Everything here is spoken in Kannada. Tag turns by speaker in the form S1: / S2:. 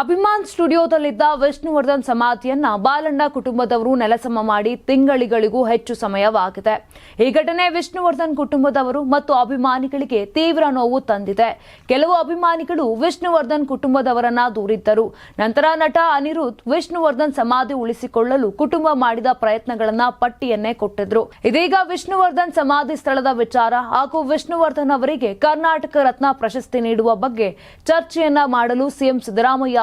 S1: ಅಭಿಮಾನ್ ಸ್ಟುಡಿಯೋದಲ್ಲಿದ್ದ ವಿಷ್ಣುವರ್ಧನ್ ಸಮಾಧಿಯನ್ನ ಬಾಲಣ್ಣ ಕುಟುಂಬದವರು ನೆಲಸಮ ಮಾಡಿ ತಿಂಗಳಿಗಳಿಗೂ ಹೆಚ್ಚು ಸಮಯವಾಗಿದೆ. ಈ ಘಟನೆ ವಿಷ್ಣುವರ್ಧನ್ ಕುಟುಂಬದವರು ಮತ್ತು ಅಭಿಮಾನಿಗಳಿಗೆ ತೀವ್ರ ನೋವು ತಂದಿದೆ. ಕೆಲವು ಅಭಿಮಾನಿಗಳು ವಿಷ್ಣುವರ್ಧನ್ ಕುಟುಂಬದವರನ್ನ ದೂರಿದ್ದರು. ನಂತರ ನಟ ಅನಿರುದ್ಧ್ ವಿಷ್ಣುವರ್ಧನ್ ಸಮಾಧಿ ಉಳಿಸಿಕೊಳ್ಳಲು ಕುಟುಂಬ ಮಾಡಿದ ಪ್ರಯತ್ನಗಳನ್ನ ಪಟ್ಟಿಯನ್ನೇ ಕೊಟ್ಟಿದ್ರು. ಇದೀಗ ವಿಷ್ಣುವರ್ಧನ್ ಸಮಾಧಿ ಸ್ಥಳದ ವಿಚಾರ ಹಾಗೂ ವಿಷ್ಣುವರ್ಧನ್ ಅವರಿಗೆ ಕರ್ನಾಟಕ ರತ್ನ ಪ್ರಶಸ್ತಿ ನೀಡುವ ಬಗ್ಗೆ ಚರ್ಚೆಯನ್ನ ಮಾಡಲು ಸಿಎಂ ಸಿದ್ದರಾಮಯ್ಯ